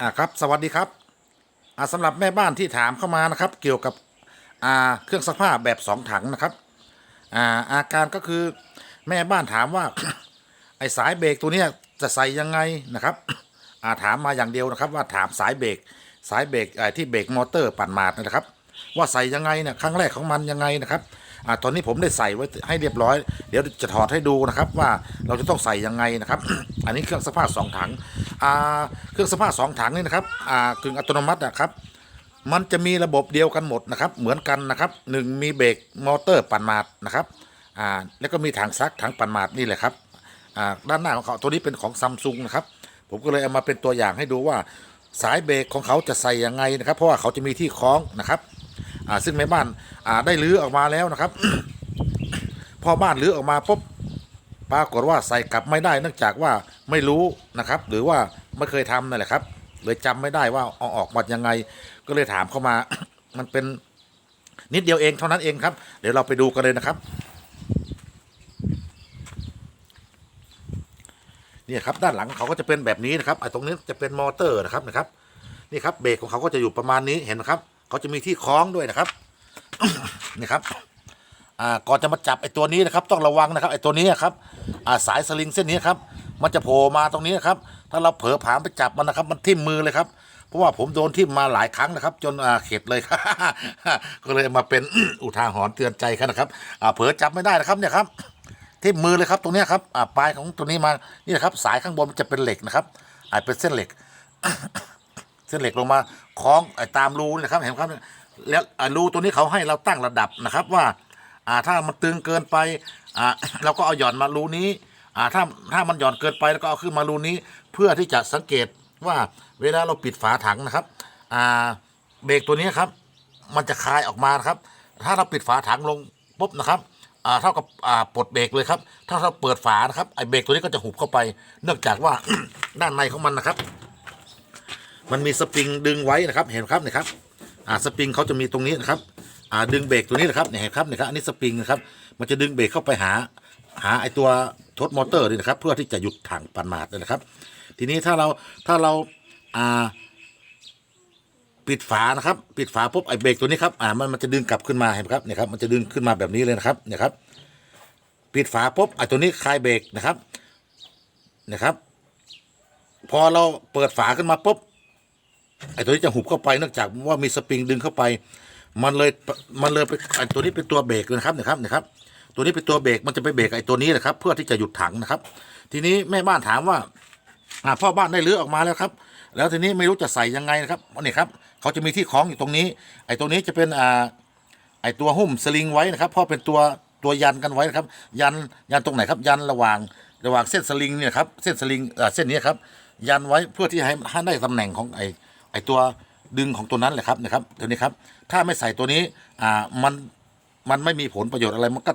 อ่าครับ สวัสดีครับอ่าสำหรับแม่บ้านที่ถามเข้ามานะครับ เกี่ยวกับอ่าเครื่องซักผ้าแบบสองถังนะครับอ่าอาการก็คือแม่บ้านถามว่า ไอสายเบรกตัวเนี้ยจะใส่ยังไงนะครับอ่าถามมาอย่างเดียวนะครับ ว่าถามสายเบรกสายเบรกไอที่เบรกมอเตอร์ปั่นมาดนะครับ ว่าใส่ยังไงเนี่ยครั้งแรกของมันยังไงนะครับอ่าตอนนี้ผมได้ใส่ไว้ให้เรียบร้อย เดี๋ยวจะถอดให้ดูนะครับว่าเราจะต้องใส่ยังไงนะครับ อันนี้เครื่องซักผ้าสองถังอ่าเครื่องซักผ้าสองถังนี่นะครับอ่ากึ่งอัตโนมัตินะครับมันจะมีระบบเดียวกันหมดนะครับ เหมือนกันนะครับหนึ่งมีเบรกมอเตอร์ปั่นมาดนะครับอ่าแล้วก็มีถังซักถังปั่นมาดนี่แหละครับอ่าด้านหน้าของเขาตัวนี้เป็นของซัมซุงนะครับ ผมก็เลยเอามาเป็นตัวอย่างให้ดูว่าสายเบรกของเขาจะใส่ยังไงนะครับ เพราะว่าเขาจะมีที่คล้องนะครับ อ่าซึ่งแม่บ้านอ่าได้รื้อออกมาแล้วนะครับ พอบ้านรื้อออกมาปุ๊บปรากฏว่าใส่กลับไม่ได้เนื่องจากว่าไม่รู้นะครับ หรือว่าไม่เคยทำนั่นแหละครับเลยจำไม่ได้ว่าเอาออกมายังไง ก็เลยถามเข้ามา มันเป็นนิดเดียวเองเท่านั้นเองครับ เดี๋ยวเราไปดูกันเลยนะครับเนี่ยครับด้านหลังเขาก็จะเป็นแบบนี้นะครับไอ้ตรงนี้จะเป็นมอเตอร์นะครับนะครับ นี่ครับเบรกของเขาก็จะอยู่ประมาณนี้เห็นไหมครับ เขาจะมีที่คล้องด้วยนะครับนี่ครับอ่าก่อนจะมาจับไอ้ตัวนี้นะครับ ต้องระวังนะครับไอ้ตัวนี้ครับอ่าสายสลิงเส้นนี้ครับมันจะโผล่มาตรงนี้นะครับ ถ้าเราเผลอผามไปจับมันนะครับ มันทิ่มมือเลยครับเพราะว่าผมโดนทิ่มมาหลายครั้งนะครับ จนอ่าเข็ดเลยก็เลยมาเป็นอุทาหรณ์เตือนใจกันนะครับอ่าเผลอจับไม่ได้นะครับเนี่ยครับที่มมือเลยครับตรงนี้ครับอ่าปลายของตัวนี้มานี่นะครับ สายข้างบนมันจะเป็นเหล็กนะครับอาจเป็นเส้นเหล็ก เส้นเหล็กลงมาคล้องไอ้ตามรูนะครับเห็นไหมครับแล้วรูตัวนี้เขาให้เราตั้งระดับนะครับว่าอ่าถ้ามันตึงเกินไปอ่าเราก็เอาหย่อนมารูนี้อ่าถ้าถ้ามันหย่อนเกินไปแล้วก็เอาขึ้นมารูนี้ เพื่อที่จะสังเกตว่าเวลาเราปิดฝาถังนะครับอ่าเบรกตัวนี้ครับ มันจะคลายออกมาครับ ถ้าเราปิดฝาถังลงปุ๊บนะครับอ่าเท่ากับอ่าปลดเบรกเลยครับ ถ้าเราเปิดฝานะครับไอ้เบรกตัวนี้ก็จะหุบเข้าไป เนื่องจากว่าด้านในของมันนะครับ มันมีสปริงดึงไว้นะครับเห็นไหมครับเนี่ยครับอ่าสปริงเขาจะมีตรงนี้นะครับอ่าดึงเบรกตัวนี้นะครับเนี่ยเห็นครับเนี่ยครับอันนี้สปริงนะครับมันจะดึงเบรกเข้าไปหาหาไอตัวทดมอเตอร์นี่นะครับ เพื่อที่จะหยุดถังปั่นมาดนะครับ ทีนี้ถ้าเราถ้าเราอ่าปิดฝานะครับปิดฝาปุ๊บไอเบรกตัวนี้ครับอ่ามันมันจะดึงกลับขึ้นมาเห็นไหมครับเนี่ยครับมันจะดึงขึ้นมาแบบนี้เลยนะครับเนี่ยครับปิดฝาปุ๊บไอตัวนี้คลายเบรกนะครับนะครับ พอเราเปิดฝาขึ้นมาปุ๊บ ไอ้ตัวนี้จะหุบเข้าไปเนื่องจากว่ามีสปริงดึงเข้าไป มันเลยมันเลยไปไอ้ตัวนี้เป็นตัวเบรกนะครับเนี่ยครับเนี่ยครับ ตัวนี้เป็นตัวเบรกมันจะไปเบรกไอ้ตัวนี้แหละครับ เพื่อที่จะหยุดถังนะครับ ทีนี้แม่บ้านถามว่าพ่อบ้านได้รื้อออกมาแล้วครับ แล้วทีนี้ไม่รู้จะใส่ยังไงนะครับนี่ครับเขาจะมีที่คล้องอยู่ตรงนี้ ไอ้ตรงนี้จะเป็นอ่าไอ้ตัวหุ้มสลิงไว้นะครับเพราะเป็นตัวตัวยันกันไว้นะครับ ยันยันตรงไหนครับ ยันระหว่างระหว่างเส้นสลิงเนี่ยครับเส้นสลิงอ่าเส้นนี้ครับยันไว้เพื่อที่ให้ให้ได้ตำแหน่งของไอ้ อ้ตัวดึงของตัวนั้นแหละครับนะครับตัวนี้ครับ ถ้าไม่ใส่ตัวนี้อ่ามันมันไม่มีผลประโยชน์อะไรมันก็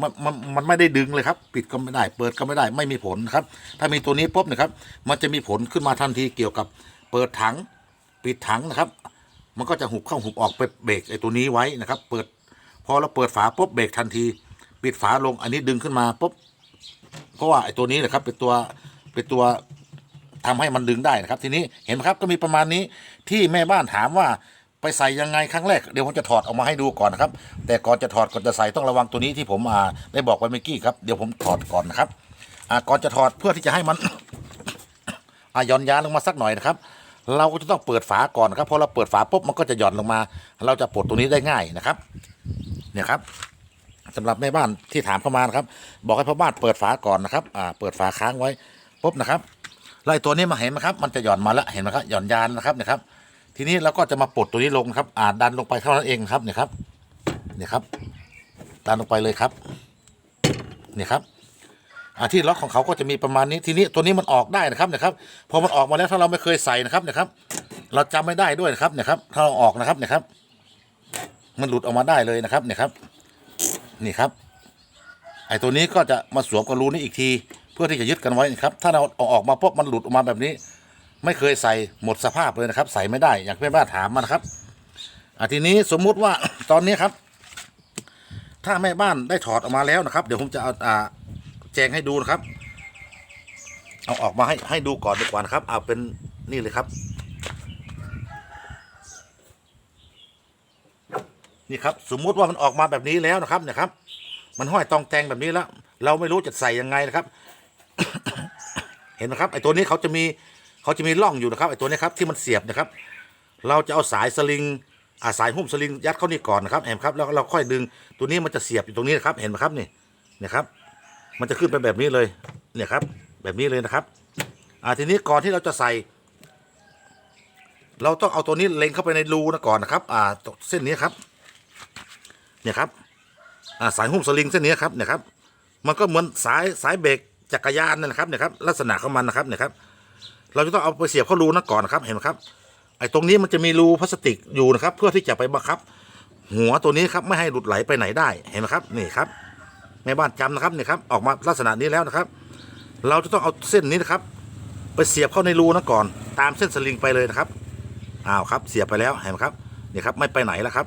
มันมันมันไม่ได้ดึงเลยครับ ปิดก็ไม่ได้ เปิดก็ไม่ได้ ไม่มีผลนะครับ ถ้ามีตัวนี้ปุ๊บนะครับ มันจะมีผลขึ้นมาทันทีเกี่ยวกับเปิดถัง ปิดถังนะครับ มันก็จะหุบเข้าหุบออกไปเบรกไอ้ตัวนี้ไว้นะครับ เปิดพอเราเปิดฝาปุ๊บเบรกทันที ปิดฝาลงอันนี้ดึงขึ้นมาปุ๊บเพราะว่าไอ้ตัวนี้แหละครับเป็นตัวเป็นตัว ทำให้มันดึงได้นะครับ ทีนี้เห็นไหมครับก็มีประมาณนี้ที่แม่บ้านถามว่าไปใส่ยังไงครั้งแรกเดี๋ยวผมจะถอดออกมาให้ดูก่อนนะครับ แต่ก่อนจะถอดก่อนจะใส่ต้องระวังตัวนี้ที่ผมอ่าได้บอกไว้เมื่อกี้ครับเดี๋ยวผมถอดก่อนนะครับอ่าก่อนจะถอดเพื่อที่จะให้มันอะหย่อนยานลงมาสักหน่อยนะครับ เราก็จะต้องเปิดฝาก่อนนะครับพอเราเปิดฝาปุ๊บมันก็จะหย่อนลงมา เราจะปลดตัวนี้ได้ง่ายนะครับเนี่ยครับสำหรับแม่บ้านที่ถามเข้ามานะครับ บอกให้พ่อบ้านเปิดฝาก่อนนะครับอ่าเปิดฝาค้างไว้ปุ๊บนะครับ ไล่ตัวนี้มาเห็นไหมครับ มันจะหย่อนมาแล้วเห็นไหมครับหย่อนยานนะครับเนี่ยครับ ทีนี้เราก็จะมาปลดตัวนี้ลงครับอ่าดันลงไปเท่านั้นเองครับเนี่ยครับเนี่ยครับ ดันลงไปเลยครับเนี่ยครับอ่าที่ล็อกของเขาก็จะมีประมาณนี้ทีนี้ตัวนี้มันออกได้นะครับนะครับพอมันออกมาแล้วถ้าเราไม่เคยใส่นะครับนะครับ เราจำไม่ได้ด้วยนะครับนะครับ ถ้าเราออกนะครับนะครับ มันหลุดออกมาได้เลยนะครับเนี่ยครับ นี่ครับไอ้ตัวนี้ก็จะมาสวมกับรูนี้อีกที เพื่อที่จะยึดกันไว้นะครับ ถ้าเราเอาออกมาปุ๊บมันหลุดออกมาแบบนี้ ไม่เคยใส่หมดสภาพเลยนะครับ ใส่ไม่ได้อย่างเพื่อนบ้านถามมานะครับอะทีนี้สมมุติว่าตอนนี้ครับ ถ้าแม่บ้านได้ถอดออกมาแล้วนะครับ เดี๋ยวผมจะเอาอ่าแจงให้ดูนะครับ เอาออกมาให้ให้ดูก่อนดีกว่านะครับเอาเป็นนี่เลยครับนี่ครับสมมุติว่ามันออกมาแบบนี้แล้วนะครับเนี่ยครับ มันห้อยตองแตงแบบนี้แล้ว เราไม่รู้จะใส่ยังไงนะครับ เห็นไหมครับไอ้ตัวนี้เขาจะมีเขาจะมีร่องอยู่นะครับไอ้ตัวนี้ครับที่มันเสียบนะครับ เราจะเอาสายสลิงอ่าสายหุ้มสลิงยัดเข้านี่ก่อนนะครับเห็นไหมครับแล้วเราค่อยดึงตัวนี้มันจะเสียบอยู่ตรงนี้นะครับเห็นไหมครับนี่เนี่ยครับ มันจะขึ้นไปแบบนี้เลยเนี่ยครับ แบบนี้เลยนะครับอ่าทีนี้ก่อนที่เราจะใส่ เราต้องเอาตัวนี้เล็งเข้าไปในรูนะก่อนนะครับ อ่าเส้นนี้ครับ เนี่ยครับอ่าสายหุ้มสลิงเส้นนี้ครับเนี่ยครับ มันก็เหมือนสายสายเบรก จักรยานนั่นะครับเนี่ยครับลักษณะของมันนะครับเนี่ยครับเราจะต้องเอาไปเสียบเข้ารูนะก่อนนะครับเห็นไหมครับไอ้ตรงนี้มันจะมีรูพลาสติกอยู่นะครับ เพื่อที่จะไปบังคับ หัวตัวนี้ครับไม่ให้หลุดไหลไปไหนได้เห็นไหมครับนี่ครับแม่บ้านจำนะครับนี่ครับออกมาลักษณะนี้แล้วนะครับ เราจะต้องเอาเส้นนี้นะครับ ไปเสียบเข้าในรูนะก่อน ตามเส้นสลิงไปเลยนะครับอ้าวครับเสียบไปแล้วเห็นไหมครับนี่ครับไม่ไปไหนแล้วครับ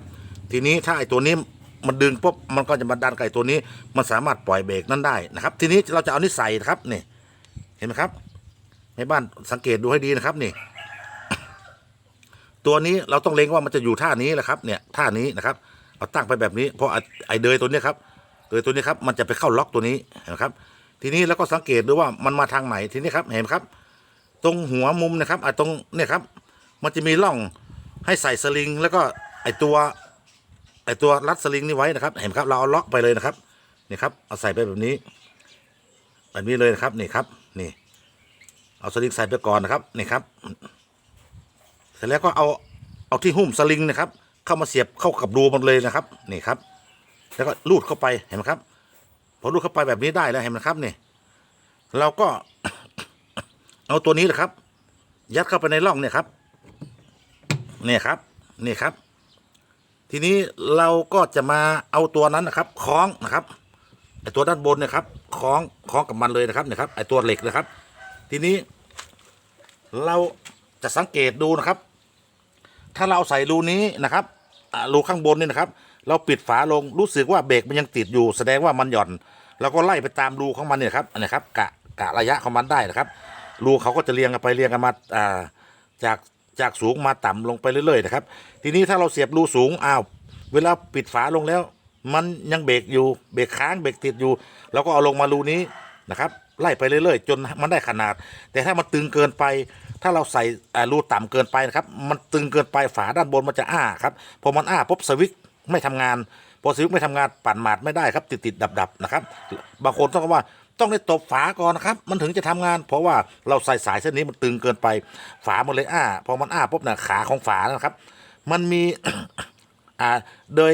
ทีนี้ถ้าไอ้ตัวนี้ มันดึงปุ๊บมันก็จะมาดันไก่ตัวนี้ มันสามารถปล่อยเบรกนั้นได้นะครับ ทีนี้เราจะเอานี่ใส่นะครับนี่เห็นไหมครับในบ้านสังเกตดูให้ดีนะครับนี่ ตัวนี้เราต้องเล็งว่ามันจะอยู่ท่านี้แหละครับ เนี่ยท่านี้นะครับเอาตั้งไปแบบนี้เพราะไอ้ไอเดยตัวนี้ครับเดยตัวนี้ครับมันจะไปเข้าล็อกตัวนี้เห็นไหมครับ ทีนี้แล้วก็สังเกตดูว่ามันมาทางไหนทีนี้ครับเห็นไหมครับ ตรงหัวมุมนะครับอะตรงเนี่ยครับ มันจะมีร่องให้ใส่สลิง แล้วก็ไอตัว ไอตัวรัดสลิงนี่ไว้นะครับ เห็นไหมครับเราเอาล็อกไปเลยนะครับนี่ครับเอาใส่ไปแบบนี้แบบนี้เลยนะครับนี่ครับนี่เอาสลิงใส่ไปก่อนนะครับนี่ครับ เสร็จแล้วก็เอาเอาที่หุ้มสลิงนะครับ เข้ามาเสียบเข้ากับรูมันเลยนะครับนี่ครับ แล้วก็ลูดเข้าไปเห็นไหมครับพอลูดเข้าไปแบบนี้ได้แล้วเห็นไหมครับนี่เราก็เอาตัวนี้นะครับ ยัดเข้าไปในร่องเนี่ยครับ เนี่ยครับ นี่ครับ ทีนี้เราก็จะมาเอาตัวนั้นนะครับคล้องนะครับไอตัวด้านบนเนี่ยครับคล้องคล้องกับมันเลยนะครับเนี่ยครับไอตัวเหล็กนะครับ ทีนี้ เราจะสังเกตดูนะครับ ถ้าเราใส่รูนี้นะครับรูข้างบนนี่นะครับ เราปิดฝาลงรู้สึกว่าเบรกมันยังติดอยู่ แสดงว่ามันหย่อนเราก็ไล่ไปตามรูของมันเนี่ยครับนนี้ครับกะกะระยะของมันได้นะครับรูเขาก็จะเรียงกันไปเรียงกันมาจาก จากสูงมาต่ำลงไปเรื่อยๆนะครับ ทีนี้ถ้าเราเสียบรูสูงอ้าวเวลาปิดฝาลงแล้ว มันยังเบรกอยู่เบรกค้างเบรกติดอยู่เราก็เอาลงมารูนี้นะครับไล่ไปเรื่อยๆ จนมันได้ขนาด แต่ถ้ามันตึงเกินไป ถ้าเราใส่รูต่ำเกินไปนะครับ มันตึงเกินไปฝาด้านบนมันจะอ้าครับพอมันอ้าปุ๊บสวิตช์ไม่ทำงาน พอสวิตช์ไม่ทำงานปั่นหมาดไม่ได้ครับติดติดดับดับๆนะครับ บางคนต้องว่า ต้องได้ตบฝาก่อนนะครับ มันถึงจะทำงาน เพราะว่าเราใส่สายเส้นนี้มันตึงเกินไป ฝามันเลยอ้า พอมันอ้าปุ๊บเนี่ยขาของฝานะครับ มันมี อ่า โดย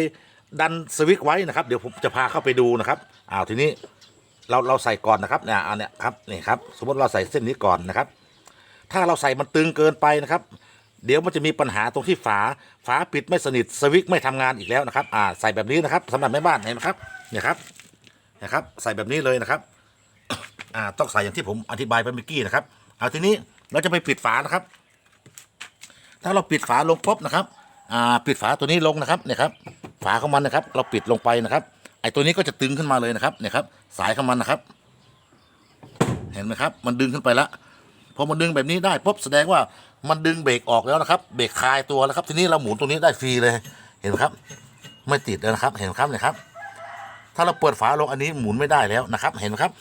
ดันสวิตช์ไว้นะครับ เดี๋ยวผมจะพาเข้าไปดูนะครับ อ้าวทีนี้ เราเราใส่ก่อนนะครับเนี่ยอันเนี้ยครับนี่ครับ สมมติเราใส่เส้นนี้ก่อนนะครับ ถ้าเราใส่มันตึงเกินไปนะครับ เดี๋ยวมันจะมีปัญหาตรงที่ฝา ฝาปิดไม่สนิทสวิตช์ไม่ทำงานอีกแล้วนะครับ อ่า ใส่แบบนี้นะครับสำหรับแม่บ้านเห็นไหมครับเนี่ยครับนะครับ ใส่แบบนี้เลยนะครับ อ่าต้องใส่อย่างที่ผมอธิบายไปเมื่อกี้นะครับ เอาทีนี้เราจะไปปิดฝานะครับ ถ้าเราปิดฝาลงปุ๊บนะครับอ่าปิดฝาตัวนี้ลงนะครับเนี่ยครับฝาของมันนะครับ เราปิดลงไปนะครับ ไอ้ตัวนี้ก็จะตึงขึ้นมาเลยนะครับเนี่ยครับ สายของมันนะครับ เห็นไหมครับ มันดึงขึ้นไปแล้วพอมันดึงแบบนี้ได้ปุ๊บแสดงว่ามันดึงเบรกออกแล้วนะครับ เบรกคลายตัวแล้วครับ ทีนี้เราหมุนตรงนี้ได้ฟรีเลย เห็นไหมครับ ไม่ติดแล้วนะครับ เห็นไหมครับเนี่ยครับ ถ้าเราเปิดฝาลงอันนี้หมุนไม่ได้แล้วนะครับ เห็นไหมครับ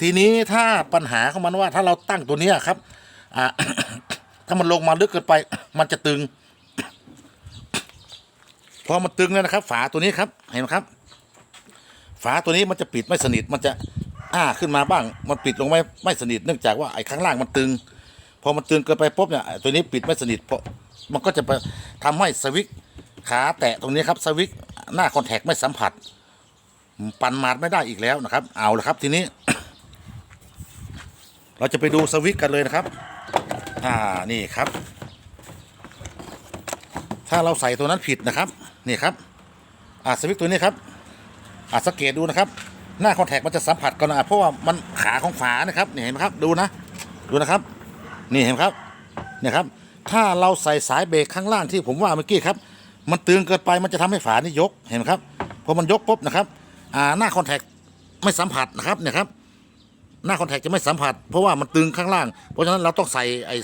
ทีนี้ถ้าปัญหาของมันว่าถ้าเราตั้งตัวเนี้ยครับ อ่า ถ้ามันลงมาลึกเกินไป มันจะตึง พอมันตึงแล้วนะครับ ฝาตัวนี้ครับ เห็นไหมครับ ฝาตัวนี้มันจะปิดไม่สนิท มันจะอ้าขึ้นมาบ้าง มันปิดลงไม่ไม่สนิท เนื่องจากว่าไอ้ข้างล่างมันตึง พอมันตึงเกินไปปุ๊บเนี่ย ตัวนี้ปิดไม่สนิทเพราะมันก็จะไปทำให้สวิตขาแตะตรงนี้ครับสวิตหน้าคอนแทคไม่สัมผัส ปั่นมาดไม่ได้อีกแล้วนะครับ เอาละครับทีนี้ เราจะไปดูสวิตกันเลยนะครับ อ่า นี่ครับ ถ้าเราใส่ตัวนั้นผิดนะครับ นี่ครับ อ่าสวิตตัวนี้ครับอ่าสังเกตดูนะครับ หน้าคอนแทคมันจะสัมผัสกันนะเพราะว่ามันขาของฝานะครับนี่เห็นไหมครับ ดูนะ ดูนะครับ นี่เห็นไหมครับเนี่ยครับ ถ้าเราใส่สายเบรกข้างล่างที่ผมว่าเมื่อกี้ครับ มันตึงเกินไป มันจะทำให้ฝานี่ยก เห็นไหมครับ พอมันยกปุ๊บนะครับ อ่า หน้าคอนแทคไม่สัมผัสนะครับ เนี่ยครับ หน้าคอนแทคจะไม่สัมผัส เพราะว่ามันตึงข้างล่าง เพราะฉะนั้นเราต้องใส่ไอ้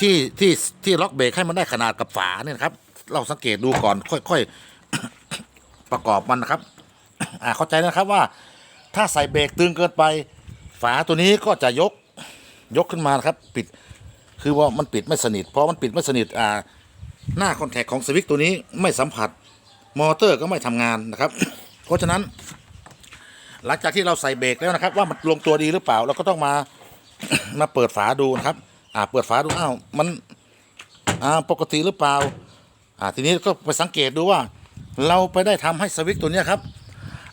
ที่ที่ที่ล็อกเบรกให้มันได้ขนาดกับฝาเนี่ยครับ เราสังเกตดูก่อนค่อยๆ ประกอบมันนะครับอ่าเข้าใจนะครับว่าถ้าใส่เบรกตึงเกินไป ฝาตัวนี้ก็จะยกยกขึ้นมานครับ ปิดคือว่ามันปิดไม่สนิทเพราะมันปิดไม่สนิทอ่าหน้าคอนแทคของสวิตช์ตัวนี้ไม่สัมผัสมอเตอร์ก็ไม่ทำงานนะครับ เพราะฉะนั้น หลังจากที่เราใส่เบรกแล้วนะครับ ว่ามันลงตัวดีหรือเปล่า เราก็ต้องมา มาเปิดฝาดูนะครับ อ่าเปิดฝาดูอ้าวมันอ่าปกติหรือเปล่า อ่าทีนี้ก็ไปสังเกตดูว่า เราไปได้ทำให้สวิตช์ตัวนี้ครับ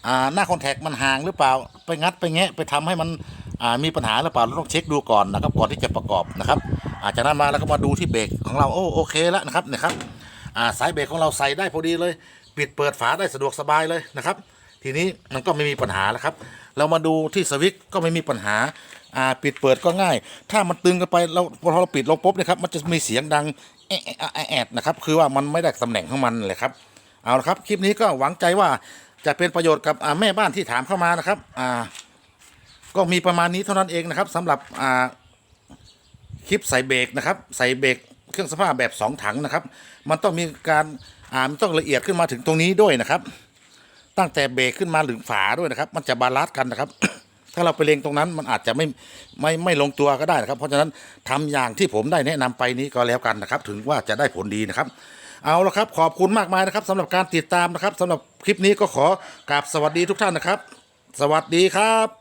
อ่าหน้าคอนแทคมันห่างหรือเปล่า ไปงัดไปแงะไปทำให้มันอ่ามีปัญหาหรือเปล่าเราต้องเช็คดูก่อนนะครับก่อนที่จะประกอบนะครับอาจากนั้นมาแล้วก็มาดูที่เบรกของเราโอ้โอเคแล้วนะครับนะครับอ่าสายเบรกของเราใส่ได้พอดีเลย ปิดเปิดฝาได้สะดวกสบายเลยนะครับ ทีนี้มันก็ไม่มีปัญหาแล้วครับ เรามาดูที่สวิตช์ก็ไม่มีปัญหาอ่าปิดเปิดก็ง่าย ถ้ามันตึงกันไปเราพอเราปิดลงปุ๊บนะครับมันจะมีเสียงดังแอะแอะแอะนะครับคือว่ามันไม่ได้ตำแหน่งของมันเลยครับเอาละครับคลิปนี้ก็หวังใจว่าจะเป็นประโยชน์กับแม่บ้านที่ถามเข้ามานะครับอ่าก็มีประมาณนี้เท่านั้นเองนะครับสำหรับอ่าคลิปใส่เบรกนะครับใส่เบรกเครื่องสภาพแบบ 2 ถังนะครับ มันต้องมีการอ่ามันต้องละเอียดขึ้นมาถึงตรงนี้ด้วยนะครับ ตั้งแต่เบรกขึ้นมาถึงฝาด้วยนะครับ มันจะบาลานซ์กันนะครับ ถ้าเราไปเลงตรงนั้นมันอาจจะไม่ไม่ไม่ลงตัวก็ได้นะครับ เพราะฉะนั้นทำอย่างที่ผมได้แนะนำไปนี้ก็แล้วกันนะครับ ถึงว่าจะได้ผลดีนะครับ เอาละครับ ขอบคุณมากมายนะครับสำหรับการติดตามนะครับสำหรับคลิปนี้ก็ขอกราบสวัสดีทุกท่านนะครับ สวัสดีครับ